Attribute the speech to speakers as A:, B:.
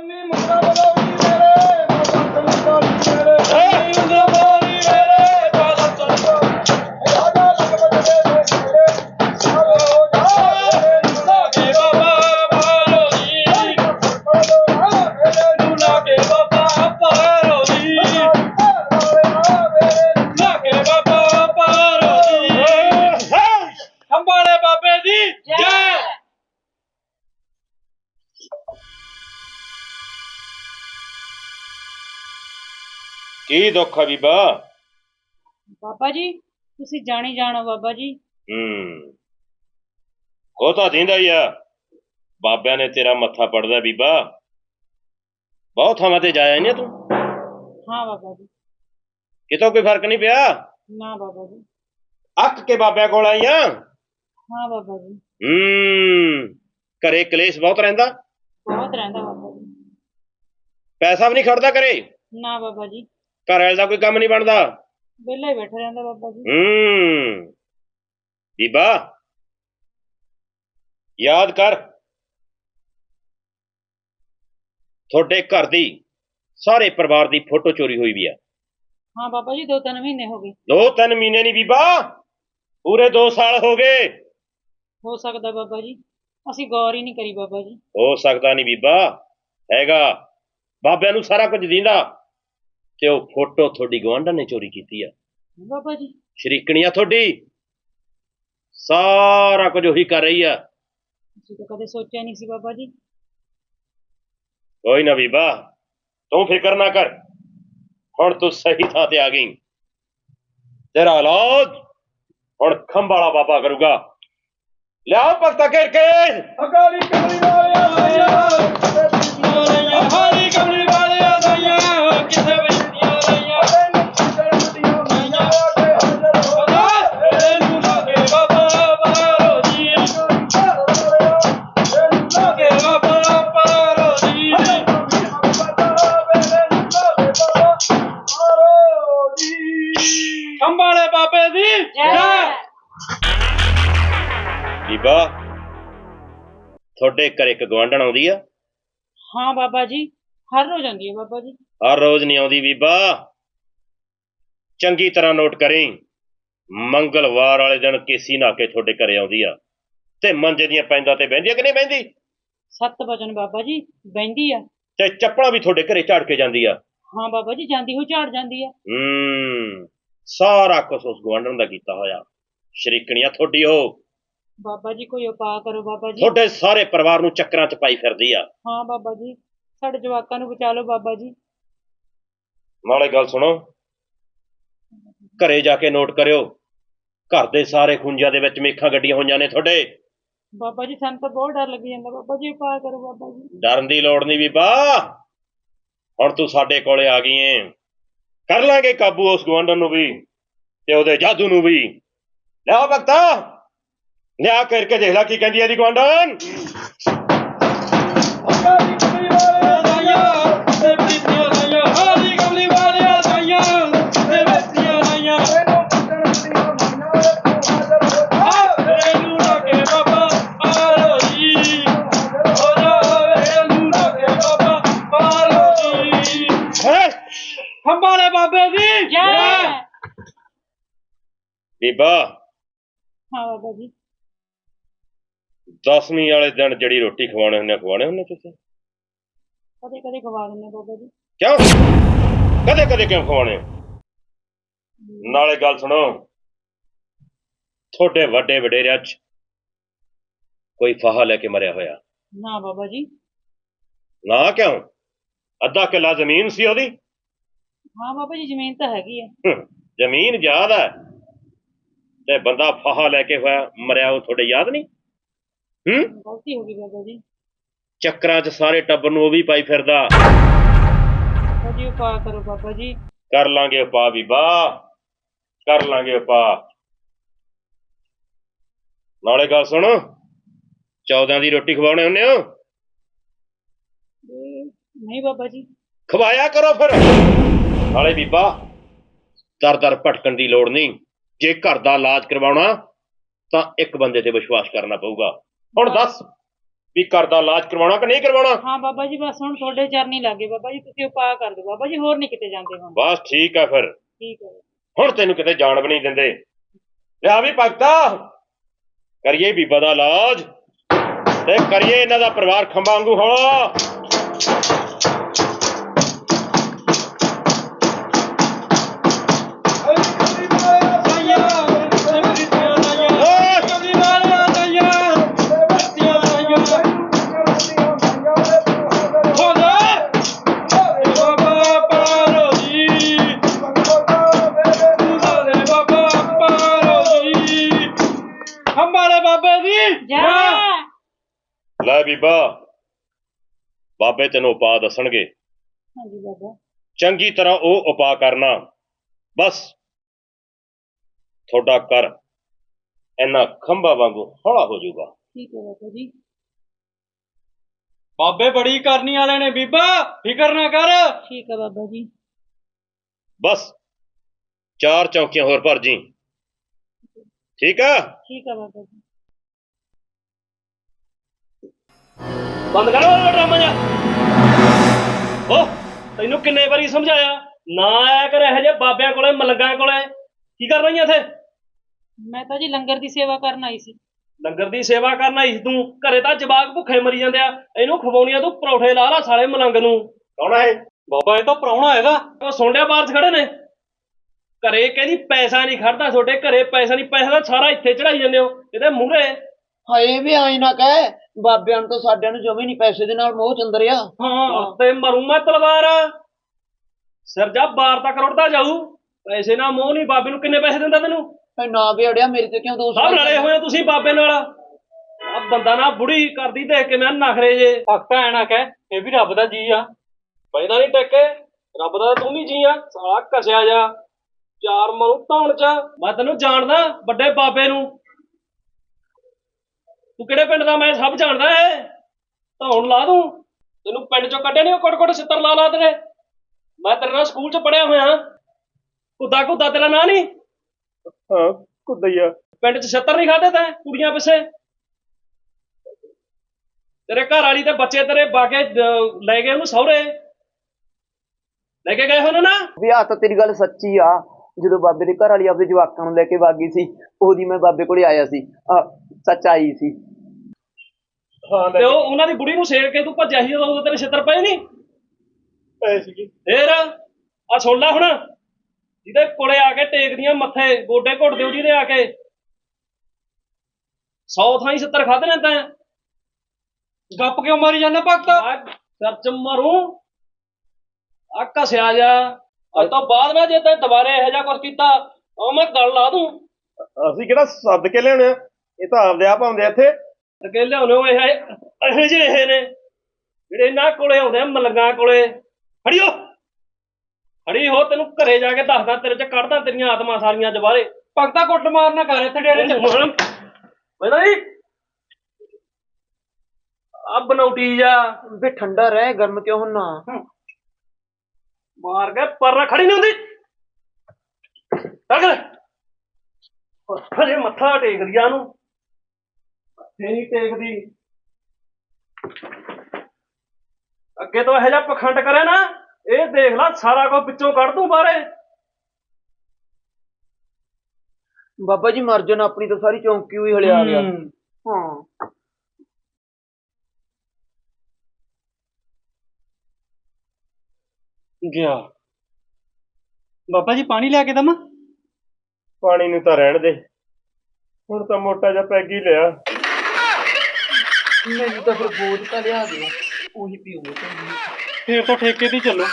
A: ਕੰਨੀ
B: ਕੀ ਦੁੱਖ ਆ ਬੀਬਾ?
C: ਬਾਬਾ ਜੀ ਤੁਸੀਂ ਜਾਣੀ ਜਾਣੋ ਬਾਬਾ ਜੀ।
B: ਹੂੰ। ਉਹ ਤਾਂ ਦਿੰਦਾ ਹੀ ਆ। ਬਾਬਿਆਂ ਨੇ ਤੇਰਾ ਮੱਥਾ ਪੜਦਾ ਬੀਬਾ। ਬਹੁਤ ਥਾਵਾਂ ਤੇ ਜਾਇਆ ਨਹੀਂ ਤੂੰ?
C: ਹਾਂ ਬਾਬਾ ਜੀ।
B: ਕਿਤੋਂ ਕੋਈ ਫ਼ਰਕ ਨਹੀਂ ਪਿਆ?
C: ਨਾ ਬਾਬਾ ਜੀ।
B: ਅੱਕ ਕੇ ਬਾਬਿਆਂ ਕੋਲ ਆਈਆਂ?
C: ਹਾਂ ਬਾਬਾ ਜੀ।
B: ਹੂੰ। ਘਰੇ ਕਲੇਸ਼ ਬਹੁਤ ਰਹਿੰਦਾ?
C: ਬਹੁਤ ਰਹਿੰਦਾ ਬਾਬਾ ਜੀ।
B: ਪੈਸਾ ਵੀ ਨਹੀਂ ਖੜਦਾ ਘਰੇ?
C: ਨਾ ਬਾਬਾ ਜੀ।
B: ਘਰ ਵਾਲੇ ਦਾ ਕੋਈ ਕੰਮ ਨਹੀਂ ਬਣਦਾ।
C: ਵਿਹਲਾ ਹੀ ਬੈਠਾ ਰਹਿੰਦਾ ਬਾਬਾ ਜੀ।
B: ਹੂੰ। ਬੀਬਾ ਯਾਦ ਕਰ। ਤੁਹਾਡੇ ਘਰ ਦੀ ਸਾਰੇ ਪਰਿਵਾਰ ਦੀ ਫੋਟੋ ਚੋਰੀ ਹੋਈ ਵੀ ਆ।
C: ਹਾਂ ਬਾਬਾ ਜੀ ਦੋ ਤਿੰਨ ਮਹੀਨੇ ਹੋ ਗਏ।
B: ਦੋ ਤਿੰਨ ਮਹੀਨੇ ਨਹੀਂ ਬੀਬਾ। ਪੂਰੇ 2 ਸਾਲ ਹੋ ਗਏ।
C: ਹੋ ਸਕਦਾ ਬਾਬਾ ਜੀ। ਅਸੀਂ ਗੌਰ ਹੀ ਨਹੀਂ ਕਰੀ ਬਾਬਾ ਜੀ।
B: ਹੋ ਸਕਦਾ ਨਹੀਂ ਬੀਬਾ। ਹੈਗਾ। ਬਾਬਿਆਂ ਨੂੰ ਸਾਰਾ ਕੁਝ ਦਿੰਦਾ। ਤੇ ਉਹ ਫੋਟੋ ਤੁਹਾਡੀ ਗਵਾਂਢਣ ਨੇ ਚੋਰੀ ਕੀਤੀ ਆ।
C: ਬਾਬਾ ਜੀ।
B: ਸ਼ਰੀਕਣੀ ਆ ਤੁਹਾਡੀ। ਸਾਰਾ ਕੁਝ ਉਹੀ ਕਰ ਰਹੀ ਆ।
C: ਅਸੀਂ ਤਾਂ ਕਦੇ ਸੋਚਿਆ ਨਹੀਂ ਸੀ ਬਾਬਾ ਜੀ।
B: ਕੋਈ ਨਾ ਬੀਬਾ ਤੂੰ ਫਿਕਰ ਨਾ ਕਰ। ਹੁਣ ਤੂੰ ਸਹੀ ਥਾਂ ਤੇ ਆ ਗਈ। ਤੇਰਾ ਇਲਾਜ ਹੁਣ ਖੰਬਾਲਾ ਬਾਬਾ ਕਰੂਗਾ। ਲਿਆ ਭਗਤਾ ਘੇਰ ਕੇ।
A: ਅਕਾਲੀ ਕਮਲੀ ਵਾਲਿਆ
B: ਤੁਹਾਡੇ ਘਰ ਇੱਕ ਗਵਾਂਢਣ ਆਉਂਦੀ ਆ?
C: ਹਾਂ ਬਾਬਾ ਜੀ। ਹਰ ਰੋਜ਼ ਆਉਂਦੀ ਹੈ ਬਾਬਾ ਜੀ।
B: ਹਰ ਰੋਜ਼ ਨਹੀਂ ਆਉਂਦੀ ਬੀਬਾ। ਚੰਗੀ ਤਰ੍ਹਾਂ ਨੋਟ ਕਰੀ। ਮੰਗਲਵਾਰ ਵਾਲੇ ਦਿਨ ਕੇਸੀ ਨਾ ਕੇ ਤੁਹਾਡੇ ਘਰੇ ਆਉਂਦੀ ਆ। ਤੇ ਮੰਜੇ ਦੀਆਂ ਪੈਂਦਾ ਤੇ ਬਹਿੰਦੀ ਆ ਕਿ ਨਹੀਂ ਬਹਿੰਦੀ?
C: ਸੱਤ ਵਚਨ ਬਾਬਾ ਜੀ ਬਹਿੰਦੀ ਆ।
B: ਤੇ ਚੱਪਲਾਂ ਵੀ ਤੁਹਾਡੇ ਘਰੇ ਝਾੜ ਕੇ ਜਾਂਦੀ ਆ।
C: ਹਾਂ ਬਾਬਾ ਜੀ ਜਾਂਦੀ ਹੋ ਝਾੜ ਜਾਂਦੀ ਆ।
B: ਹੂੰ। ਸਾਰਾ ਕੁਝ ਉਸ ਗਵਾਂਢਣ ਦਾ ਕੀਤਾ ਹੋਇਆ। ਸ਼ਰੀਕਣੀਆਂ ਤੁਹਾਡੀ ਉਹ
C: ਬਾਬਾ ਜੀ ਕੋਈ ਉਪਾਅ ਕਰੋ ਬਾਬਾ ਜੀ।
B: ਤੁਹਾਡੇ ਸਾਰੇ ਪਰਿਵਾਰ ਨੂੰ ਚੱਕਰਾਂ 'ਚ ਪਾਈ ਫਿਰਦੀ ਆ।
C: ਹਾਂ ਬਾਬਾ ਜੀ ਸਾਡੇ ਜਵਾਕਾਂ ਨੂੰ ਬਚਾ ਲਓ ਬਾਬਾ ਜੀ।
B: ਨਾਲੇ ਗੱਲ ਸੁਣੋ ਘਰੇ ਜਾ ਕੇ ਨੋਟ ਕਰਿਓ ਘਰ ਦੇ ਸਾਰੇ ਖੁੰਝਾਂ ਦੇ ਵਿੱਚ ਮੇਖਾਂ ਗੱਡੀਆਂ ਹੋਈਆਂ ਨੇ ਤੁਹਾਡੇ।
C: ਬਾਬਾ ਜੀ ਸਾਨੂੰ ਤਾਂ ਬਹੁਤ ਡਰ ਲੱਗੀ ਜਾਂਦਾ। ਬਾਬਾ ਜੀ ਉਪਾਅ ਕਰੋ ਬਾਬਾ ਜੀ।
B: ਡਰਨ ਦੀ ਲੋੜ ਨਹੀਂ ਬੀਬਾ ਹੁਣ ਤੂੰ ਸਾਡੇ ਕੋਲੇ ਆ ਗਈ ਏ। ਕਰ ਲਾਂਗੇ ਕਾਬੂ ਉਸ ਗਵਾਂਢਣ ਨੂੰ ਵੀ ਤੇ ਉਹਦੇ ਜਾਦੂ ਨੂੰ ਵੀ। ਲਿਆ ਭਗਤਾ ਲਿਆ ਕਰਕੇ ਦੇਖ ਲੈ ਕੀ ਕਹਿੰਦੀ ਹੈ ਦੀ ਗਵਾਂਢਣ
D: ਦਈਆਂ ਤੇ ਵੇਚਦੀਆਂ ਰਈਆਂ ਹਾਰੀ ਕਮਲੀ ਵਾਲਿਆ ਦਈਆਂ ਤੇ ਵੇਚਦੀਆਂ ਰਈਆਂ ਇਹਨੂੰ ਲਾਗੇ ਬਾਬਾ ਬਾਰੋ ਜੀ ਹੋ ਜਾ ਇਹਨੂੰ ਲਾਗੇ ਬਾਬਾ ਬਾਰੋ ਜੀ
B: ਹੈ
D: ਅੰਬਾਲੇ ਬਾਬੇ ਦੀ
C: ਜੈ
B: ਬੀਬਾ
C: ਹਾਂ ਬਾਬਾ ਜੀ
B: ਦਸਵੀਂ ਵਾਲੇ ਦਿਨ ਜਿਹੜੀ ਰੋਟੀ ਖਵਾਉਣੇ ਹੁੰਦੇ ਆ, ਖਵਾਉਣੇ ਹੁੰਦੇ ਤੁਸੀਂ?
C: ਕਦੇ ਕਦੇ ਖਵਾ ਦਿੰਦੇ ਆ ਬਾਬਾ ਜੀ।
B: ਕਿਉਂ? ਕਦੇ ਕਦੇ ਕਿਉਂ ਖਵਾਉਣੇ? ਨਾਲੇ ਗੱਲ ਸੁਣੋ। ਤੁਹਾਡੇ ਵੱਡੇ ਵਡੇਰਿਆਂ 'ਚ ਕੋਈ ਫਾਹਾ ਲੈ ਕੇ ਮਰਿਆ ਹੋਇਆ?
C: ਨਾ ਬਾਬਾ ਜੀ।
B: ਨਾ ਕਿਉਂ? ਅੱਧਾ ਕਿੱਲਾ ਜ਼ਮੀਨ ਸੀ ਉਹਦੀ?
C: ਹਾਂ ਬਾਬਾ ਜੀ ਜ਼ਮੀਨ ਤਾਂ ਹੈਗੀ ਆ।
B: ਹਮ, ਜ਼ਮੀਨ ਯਾਦ ਹੈ ਤੇ ਬੰਦਾ ਫਾਹਾ ਲੈ ਕੇ ਹੋਇਆ ਮਰਿਆ ਉਹ ਤੁਹਾਡੇ ਯਾਦ ਨਹੀਂ? ਹੂੰ?
C: ਗਲਤੀ ਹੋ ਗਈ ਬਾਬਾ ਜੀ।
B: ਚੱਕਰਾਂ 'ਚ ਸਾਰੇ ਟੱਬਰ ਨੂੰ ਉਹ ਵੀ ਪਾਈ ਫਿਰਦਾ।
C: ਬਾਬਾ ਜੀ ਉਪਾਅ ਕਰੋ ਬਾਬਾ ਜੀ।
B: ਕਰ ਲਾਂਗੇ ਉਪਾ ਬੀਬਾ ਕਰ ਲਾਂਗੇ ਉਪਾ ਨਾਲੇ ਗੱਲ ਸੁਣ 14 ਦੀ ਰੋਟੀ ਖਵਾਉਣੇ ਹੁੰਨੇ ਹੋ?
C: ਇਹ ਨਹੀਂ ਬਾਬਾ ਜੀ।
B: ਖਵਾਇਆ ਕਰੋ ਫਿਰ। ਨਾਲੇ ਬੀਬਾ ਦਰ ਦਰ ਭਟਕਣ ਦੀ ਲੋੜ ਨਹੀਂ। ਜੇ ਘਰ ਦਾ ਇਲਾਜ ਕਰਵਾਉਣਾ ਤਾਂ ਇੱਕ ਬੰਦੇ ਤੇ ਵਿਸ਼ਵਾਸ ਕਰਨਾ ਪਊਗਾ। ਹੁਣ ਦੱਸ ਵੀ ਘਰ ਦਾ ਇਲਾਜ ਕਰਵਾਉਣਾ ਕਿ ਨਹੀਂ ਕਰਵਾਉਣਾ?
C: ਹਾਂ ਬਾਬਾ ਜੀ ਬਸ ਹੁਣ ਤੁਹਾਡੇ ਚਰਨੀ ਲੱਗੇ ਬਾਬਾ ਜੀ ਤੁਸੀਂ ਉਪਾਅ ਕਰ ਦਿਓ। ਬਾਬਾ ਜੀ ਹੋਰ ਨਹੀਂ ਕਿਤੇ ਜਾਂਦੇ ਹੁਣ।
B: ਬਸ ਠੀਕ ਆ ਫਿਰ।
C: ਠੀਕ ਹੈ
B: ਹੁਣ ਤੈਨੂੰ ਕਿਤੇ ਜਾਣ ਵੀ ਨਹੀਂ ਦਿੰਦੇ। ਲਿਆ ਵੀ ਭਗਤਾ। ਕਰੀਏ ਬੀਬਾ ਦਾ ਇਲਾਜ ਤੇ ਕਰੀਏ ਇਹਨਾਂ ਦਾ ਪਰਿਵਾਰ ਖੰਭਾਂ ਵਾਂਗੂ ਹੌਲਾ।
D: ਬੀਬਾ। ਬਾਬੇ
B: ਤੈਨੂੰ ਉਪਾਅ ਦੱਸਣਗੇ।
C: ਹਾਂਜੀ ਬਾਬਾ।
B: ਚੰਗੀ ਤਰ੍ਹਾਂ ਉਹ ਉਪਾਅ ਕਰਨਾ। ਬਸ। ਤੁਹਾਡਾ ਕਰ ਇੰਨਾ ਖੰਭਾ ਵਾਂਗੂ ਹੌਲਾ ਹੋ ਜਾਊਗਾ।
C: ਠੀਕ ਹੈ ਬਾਬਾ ਜੀ।
D: ਬਾਬੇ ਬੜੀ ਕਰਨੀ ਵਾਲੇ ਨੇ ਬੀਬਾ ਫਿਕਰ ਨਾ ਕਰ।
C: ਠੀਕ ਹੈ ਬਾਬਾ ਜੀ।
B: ਬਸ। ਚਾਰ ਚੌਂਕੀਆਂ ਹੋਰ ਭਰ ਜੀ। ਠੀਕ ਆ?
C: ਠੀਕ ਹੈ ਬਾਬਾ ਜੀ।
D: ਬੰਦ ਕਰ ਉਹ ਡਰਾਮਾ ਜਾ। ਓ ਤੈਨੂੰ ਕਿੰਨੇ ਵਾਰੀ ਸਮਝਾਇਆ? ਨਾ ਆਇਆ ਕਰ ਇਹੋ ਜਿਹੇ ਬਾਬਿਆਂ ਕੋਲੇ ਮਲੰਗਾਂ ਕੋਲੇ। ਕੀ ਕਰ ਰਹੀ ਆ ਇੱਥੇ?
C: ਮੈਂ ਤਾਂ ਜੀ ਲੰਗਰ ਦੀ ਸੇਵਾ ਕਰਨ ਆਈ ਸੀ।
D: ਲੰਗਰ ਦੀ ਸੇਵਾ ਕਰਨ ਆਈ ਸੀ ਤੂੰ। ਘਰੇ ਤਾਂ ਜਵਾਕ ਭੁੱਖੇ ਮਰੀ ਜਾਂਦੇ ਆ। ਇਹਨੂੰ ਖਵਾਉਣੀਆਂ ਤੂੰ ਪਰੌਠੇ ਲਾ ਲਾ ਸਾਲੇ ਮਲੰਗ ਨੂੰ।
B: ਕੌਣ ਹੈ
D: ਬਾਬਾ ਇਹ ਤਾਂ ਪ੍ਰਾਹੁਣਾ ਹੈਗਾ। ਉਹ ਸੋਂਡਿਆ ਬਾਹਰ 'ਚ ਖੜੇ ਨੇ। ਘਰੇ ਕਹਿੰਦੀ ਪੈਸਾ ਨਹੀਂ ਖੜਦਾ ਤੁਹਾਡੇ। ਘਰੇ ਪੈਸਾ ਨਹੀਂ ਪੈਸਾ ਤਾਂ ਸਾਰਾ ਇੱਥੇ ਚੜਾਈ ਜਾਂਦੇ ਹੋ। ਇਹਦੇ ਮੂਹਰੇ।
E: ਹਾਏ ਵੀ ਆਈ ਨਾ ਕਹਿ। ਬਾਬਿਆਂ ਨੂੰ ਤਾਂ ਸਾਡਿਆਂ ਨੂੰ ਜਮੀ ਨਹੀਂ ਪੈਸੇ ਦੇ ਨਾਲ ਮੋਹ ਚੰਦਰਿਆ
D: ਹਾਂ ਤੇ ਮਰੂ ਮੈਂ ਤਲਵਾਰ। ਸਿਰ ਜਾ ਬਾਰ ਤੱਕ ਰੁੜਦਾ ਜਾਊ। ਪੈਸੇ ਨਾਲ ਮੋਹ ਨਹੀਂ ਬਾਬੇ ਨੂੰ ਕਿੰਨੇ ਪੈਸੇ ਦਿੰਦਾ ਤੈਨੂੰ?
E: ਹਾਏ ਨਾ ਵੀ ਅੜਿਆ ਮੇਰੇ ਤੇ ਕਿਉਂ ਦੋਸ਼
D: ਸਭ ਲੜੇ ਹੋਏ ਹੋ ਤੁਸੀਂ ਬਾਬੇ ਨਾਲ। ਆ ਬੰਦਾ ਨਾ ਬੁੜੀ ਕਰਦੀ ਦੇਖ ਕੇ ਮੈਂ ਨਖਰੇ ਜੇ। ਭਗਤਾ ਐ ਨਾ ਕਹਿ ਇਹ ਵੀ ਰੱਬ ਦਾ ਜੀ ਆ। ਪੈਦਾ ਨਹੀਂ ਟੱਕੇ ਰੱਬ ਦਾ ਤੂੰ ਵੀ ਜੀ ਆ। ਸਾਲਾ ਕਸਿਆ ਜਾ। ਚਾਰ ਮਰੂ ਧੌਣ ਚ। ਮੈਂ ਤੈਨੂੰ ਜਾਣਦਾ ਵੱਡੇ ਬਾਬੇ ਨੂੰ। ਤੂੰ ਕਿਹੜੇ ਪਿੰਡ ਦਾ ਮੈਂ ਸਭ ਜਾਣਦਾ ਏ ਧੌਣ ਲਾ ਦੂੰ। ਤੈਨੂੰ ਪਿੰਡ ਚੋਂ ਕੱਢਿਆ ਨਹੀਂ ਉਹ ਕੋਟ ਕੋਟ ਸਿੱਤਰ ਲਾ ਲਾ ਤੇਰੇ। ਮੈਂ ਤੇਰੇ ਨਾਲ ਸਕੂਲ ਚ ਪੜਿਆ ਹੋਇਆ ਕੁੱਦਾ ਕੁੱਦਾ ਤੇਰਾ ਨਾਂ ਨਹੀਂ
B: ਹਾਂ ਕੁੱਦਈਆ
D: ਪਿੰਡ 'ਚ ਛੱਤਰ ਨਹੀਂ ਖਾਦੇ ਤੈਂ ਕੁੜੀਆਂ ਪਿੱਛੇ? ਤੇਰੇ ਘਰ ਵਾਲੀ ਤੇ ਬੱਚੇ ਤੇਰੇ ਬਾਗੇ ਲੈ ਗਏ ਉਹਨੂੰ ਸਹੁਰੇ? ਲੈ ਕੇ ਗਏ ਹੋਣ ਨਾ
E: ਵੀ ਆ ਤਾਂ ਤੇਰੀ ਗੱਲ ਸੱਚੀ ਆ। ਜਦੋਂ ਬਾਬੇ ਦੇ ਘਰ ਵਾਲੀ ਆਪਦੇ ਜਵਾਕਾਂ ਨੂੰ ਲੈ ਕੇ ਵਾਗੀ ਸੀ ਉਹਦੀ ਮੈਂ ਬਾਬੇ ਕੋਲੇ ਆਇਆ ਸੀ। ਆ ਸੱਚ ਆਈ ਸੀ।
B: ਹਾਂ
D: ਤੇ ਉਹ ਉਹਨਾਂ ਦੀ ਬੁੜੀ ਨੂੰ ਸੇੜ ਕੇ ਤੂੰ ਭੱਜਿਆ ਸੀ ਜਦੋਂ ਉਦੋਂ ਤੇਰੇ ਛੱਤਰ ਪਏ ਨਹੀਂ
B: ਪੈਸੇ ਕੀ
D: ਫੇਰ ਆ ਸੁਣ ਲੈ ਹੁਣ ਜਿਹਦੇ ਕੋਲੇ ਆ ਕੇ ਟੇਕਦੀਆਂ ਮੱਥੇ ਗੋਡੇ ਘੁੱਟਦੇ ਉਹ ਜਿਹਦੇ ਆ ਕੇ। ਸੌ ਥਾਈ ਛੱਤਰ ਖਾਦੇ ਨੇ ਤੈਂ। ਗੱਪ ਕਿਉਂ ਮਾਰੀ ਜਾਂਦਾ ਭਗਤ? ਸਿਰ ਚ ਮਾਰੂ। ਆ ਕਸਿਆ ਜਾ। ਅੱਜ ਤੋਂ ਬਾਅਦ ਮੈਂ ਜੇ ਤੈਂ ਦੁਬਾਰੇ ਇਹੋ ਜਿਹਾ ਕੁਝ ਕੀਤਾ ਉਹ ਮੈਂ ਗਲ ਲਾ ਦੂੰ।
B: ਅਸੀਂ ਕਿਹੜਾ ਸੱਦ ਕੇ ਲਿਆਉਣੇ ਆ? ਇਹ ਤਾਂ ਆਪਦੇ ਆਪ ਆਉਂਦੇ ਆ ਇੱਥੇ।
D: ਅੱਗੇ ਲਿਆਉਣੇ ਉਹ ਇਹ ਇਹੋ ਜਿਹੇ ਇਹ ਨੇ ਜਿਹੜੇ ਇਹਨਾਂ ਕੋਲੇ ਆਉਂਦੇ ਆ ਮਲੰਗਾਂ ਕੋਲੇ। ਫੜਿਓ ਫੜੀ ਹੋ ਤੈਨੂੰ ਘਰੇ ਜਾ ਕੇ ਦੱਸਦਾ ਤੇਰੇ ਚ ਕੱਢਦਾ ਤੇਰੀਆਂ ਆਤਮਾ ਸਾਰੀਆਂ ਜਵਾਰੇ। ਭਗਤਾ ਕੁੱਟ ਮਾਰਨਾ ਕਰ ਇੱਥੇ ਡੇਰੇ ਚ। ਮੈਂ ਨਹੀਂ ਆ ਬਨੌਟੀ ਜਾ।
E: ਵੀ ਠੰਡਾ ਰਹਿ ਗਰਮ ਕਿਉਂ ਹੁੰਨਾ?
D: ਮਾਰ ਕੇ ਪਰ ਖੜੀ ਨਹੀਂ ਹੁੰਦੀ। ਅਗਰ ਹਜੇ ਮੱਥਾ ਟੇਕ ਲਿਆ ਨੂੰ ਨਹੀਂ ਟੇਕਦੀ। ਅੱਗੇ ਤੋਂ ਇਹੋ ਜਿਹਾ ਪਖੰਡ ਕਰੇ ਨਾ ਇਹ ਦੇਖ ਲੈ ਸਾਰਾ ਕੁਝ ਵਿੱਚੋਂ ਕੱਢ ਦੂੰ ਬਾਹਰੇ।
E: ਬਾਬਾ ਜੀ ਮਰ ਜਾਣ ਆਪਣੀ ਤਾਂ ਸਾਰੀ ਚੌਂਕੀ ਹੋਈ ਹਲਿਆ ਗਿਆ।
D: ਹੂੰ।
E: ਹਾਂ।
D: ਗਿਆ। ਬਾਬਾ ਜੀ ਪਾਣੀ ਲਿਆ ਕੇ ਦਮਾ।
B: ਪਾਣੀ ਨੂੰ ਤਾਂ ਰਹਿਣ ਦੇ। ਹੁਣ ਤਾਂ ਮੋਟਾ ਜਿਹਾ ਪੈਗ ਹੀ ਲਿਆ।
E: ਮੈਨੂੰ ਤਾਂ ਫਿਰ ਬੋਝ ਤਾਂ ਲਿਆ ਦਿਓ। ਉਹੀ ਪੀਊਗਾ
D: ਫੇਰ ਤਾਂ ਠੇਕੇ ਦੀ ਚੱਲੋ।